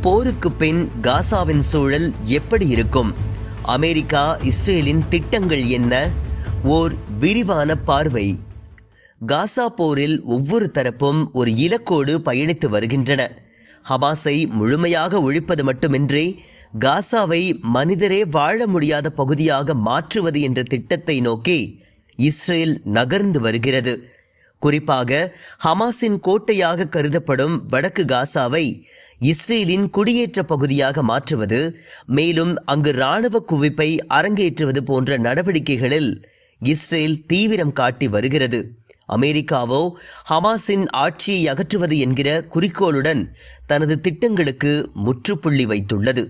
போருக்கு பின் காசாவின் சூழல் எப்படி இருக்கும்? அமெரிக்கா இஸ்ரேலின் திட்டங்கள் என்ன? ஓர் விரிவான பார்வை. காசா போரில் ஒவ்வொரு தரப்பும் ஒரு இலக்கோடு பயணித்து வருகின்றன. ஹமாஸை முழுமையாக ஒழிப்பது மட்டுமின்றி காசாவை மனிதரே வாழ முடியாத பகுதியாக மாற்றுவது என்ற திட்டத்தை நோக்கி இஸ்ரேல் நகர்ந்து வருகிறது. குறிப்பாக ஹமாஸின் கோட்டையாக கருதப்படும் வடக்கு காசாவை இஸ்ரேலின் குடியேற்ற பகுதியாக மாற்றுவது மேலும் அங்கு இராணுவ குவிப்பை அரங்கேற்றுவது போன்ற நடவடிக்கைகளில் இஸ்ரேல் தீவிரம் காட்டி வருகிறது. அமெரிக்காவோ ஹமாஸின் ஆட்சியை அகற்றுவது என்கிற குறிக்கோளுடன் தனது திட்டங்களுக்கு முற்றுப்புள்ளி வைத்துள்ளது.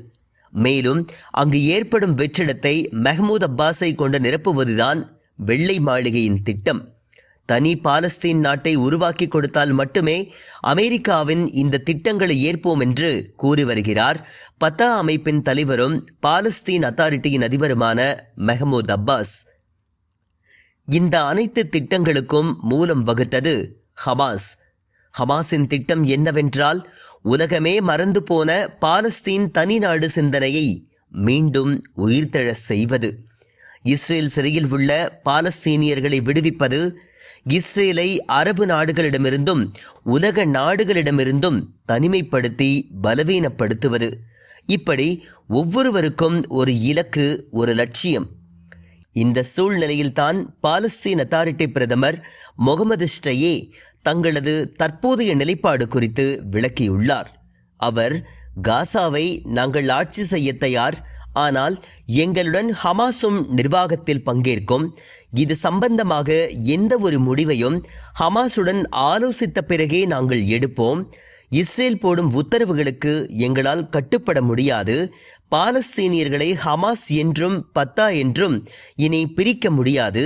மேலும் அங்கு ஏற்படும் வெற்றிடத்தை மெஹமூத் அப்பாஸை கொண்டு நிரப்புவதுதான் வெள்ளை மாளிகையின் திட்டம். தனி பாலஸ்தீன் நாட்டை உருவாக்கி கொடுத்தால் மட்டுமே அமெரிக்காவின் இந்த திட்டங்களை ஏற்போம் என்று கூறி வருகிறார். பத்தா அமைப்பின் தலைவரும் பாலஸ்தீன் அத்தாரிட்டியின் அதிபருமான மெஹமூத் அப்பாஸ். இந்த அனைத்து திட்டங்களுக்கும் மூலம் வகுத்தது ஹமாஸ். ஹமாஸின் திட்டம் என்னவென்றால் உலகமே மறந்து போன பாலஸ்தீன் தனி நாடு சிந்தனையை மீண்டும் உயிர்த்தெழ செய்வது. இஸ்ரேல் சிறையில் உள்ள பாலஸ்தீனியர்களை விடுவிப்பது இஸ்ரேலை அரபு நாடுகளிடமிருந்தும் உலக நாடுகளிடமிருந்தும் தனிமைப்படுத்தி பலவீனப்படுத்துவது. இப்படி ஒவ்வொருவருக்கும் ஒரு இலக்கு ஒரு லட்சியம். இந்த சூழ்நிலையில்தான் பாலஸ்தீன் அத்தாரிட்டி பிரதமர் முகமது ஸ்டையே தங்களது தற்போதைய நிலைப்பாடு குறித்து விளக்கியுள்ளார். அவர் காசாவை நாங்கள் ஆட்சி செய்ய தயார் ஆனால் எங்களுடன் ஹமாஸும் நிர்வாகத்தில் பங்கேற்கும். இது சம்பந்தமாக எந்த ஒரு முடிவையும் ஹமாஸுடன் ஆலோசித்த பிறகே நாங்கள் எடுப்போம். இஸ்ரேல் போடும் உத்தரவுகளுக்கு எங்களால் கட்டுப்பட முடியாது. பாலஸ்தீனியர்களை ஹமாஸ் என்றும் பத்தா என்றும் இனி பிரிக்க முடியாது.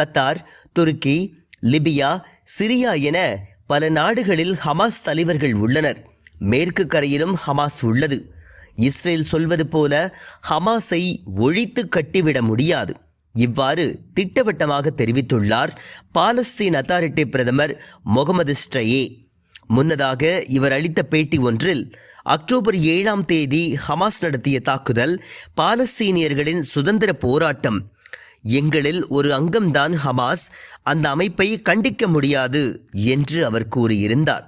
கத்தார் துருக்கி லிபியா சிரியா என பல நாடுகளில் ஹமாஸ் தலைவர்கள் உள்ளனர். மேற்கு கரையிலும் ஹமாஸ் உள்ளது. இஸ்ரேல் சொல்வது போல ஹமாஸை ஒழித்து கட்டிவிட முடியாது. இவ்வாறு திட்டவட்டமாக தெரிவித்துள்ளார் பாலஸ்தீன் அத்தாரிட்டி பிரதமர் முகமது ஸ்ட்ரையே முன்னதாக இவர் அளித்த பேட்டி ஒன்றில் அக்டோபர் ஏழாம் தேதி ஹமாஸ் நடத்திய தாக்குதல் பாலஸ்தீனியர்களின் சுதந்திர போராட்டம். எங்களில் ஒரு அங்கம்தான் ஹமாஸ் அந்த அமைப்பை கண்டிக்க முடியாது என்று அவர் கூறியிருந்தார்.